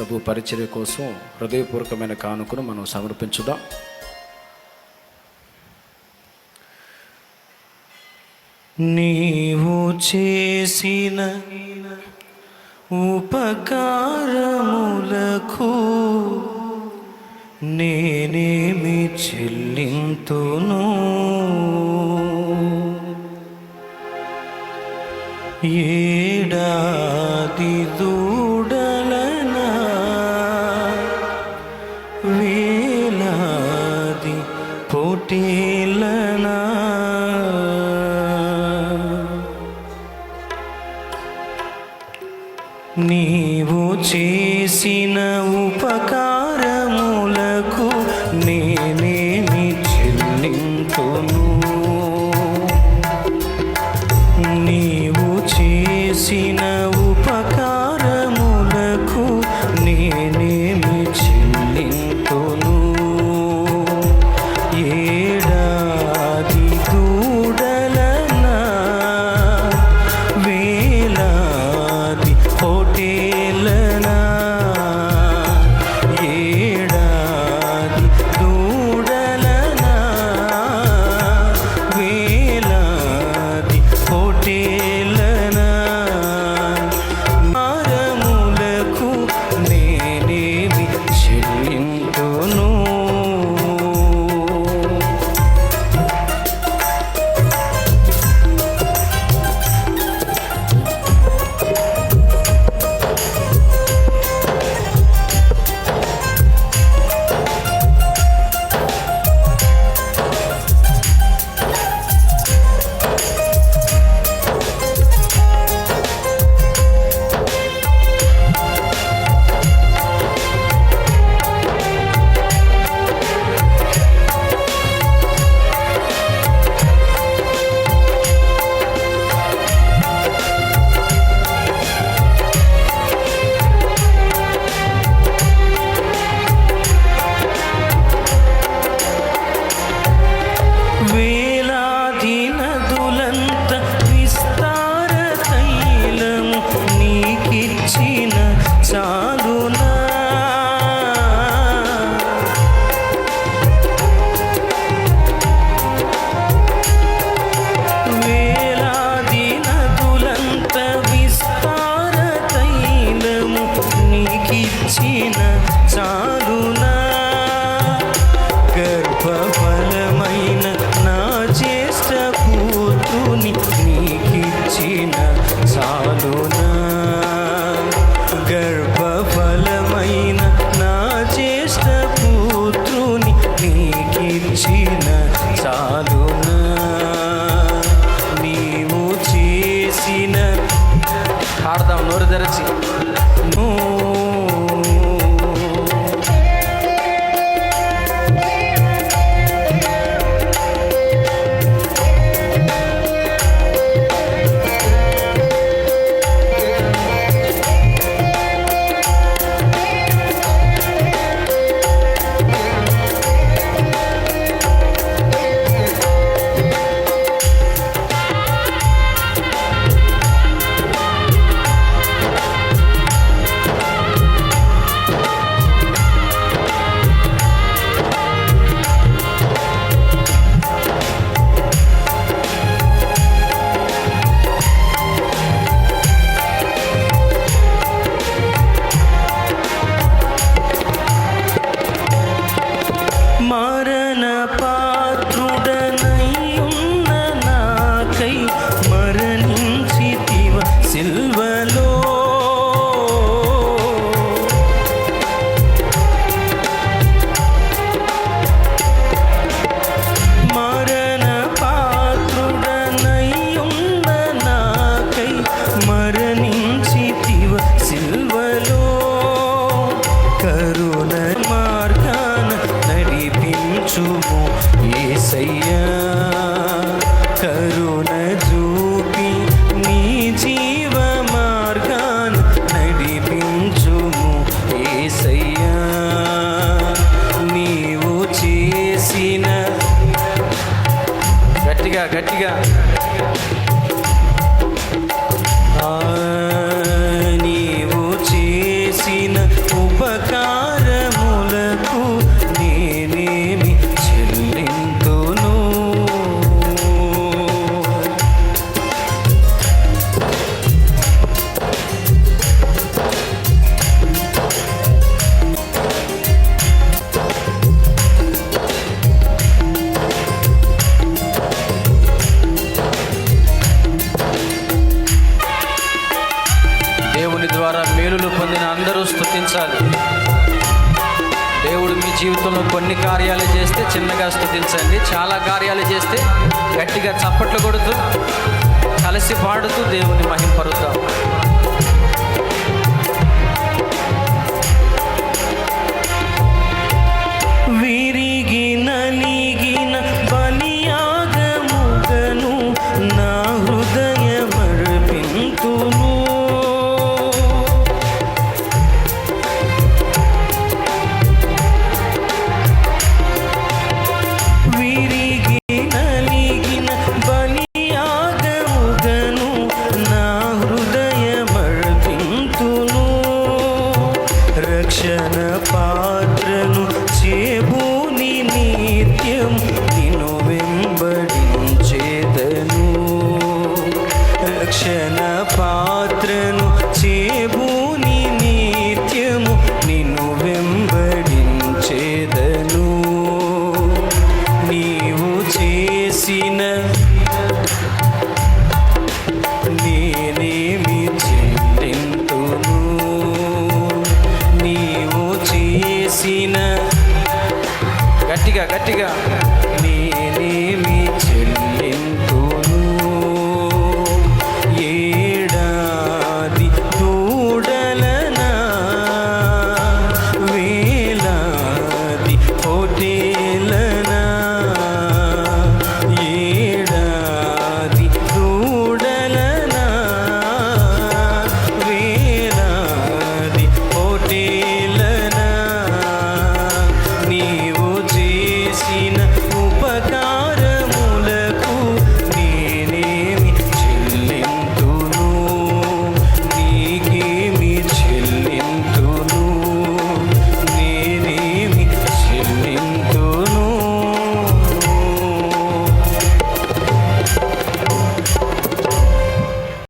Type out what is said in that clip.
ప్రభు పరిచర్య కోసం హృదయపూర్వకమైన కానుకను మనం సమర్పించుదాం. నీవు చేసిన ఉపకారములకు నేనేమి చెల్లింతును? ఏ నీవు చేసిన ఉపకారం కూతుని పుత్రుని నీకిచ్చిన చాలునా? గర్భఫలమైన నా జ్యేష్ఠ కూతుని నీకిచ్చిన చాలునా? నీవు చేసిన ఆడదాం నోరు తెరచి. గట్టిగా గట్టిగా. జీవితంలో కొన్ని కార్యాలు చేస్తే చిన్నగా స్థుతించండి. చాలా కార్యాలు చేస్తే గట్టిగా చప్పట్లు కొడుతూ కలిసి పాడుతూ దేవుని మహింపరుద్దాం రక్షణ పాత్రను చేబూని నిత్యం గట్టిగా గట్టిగా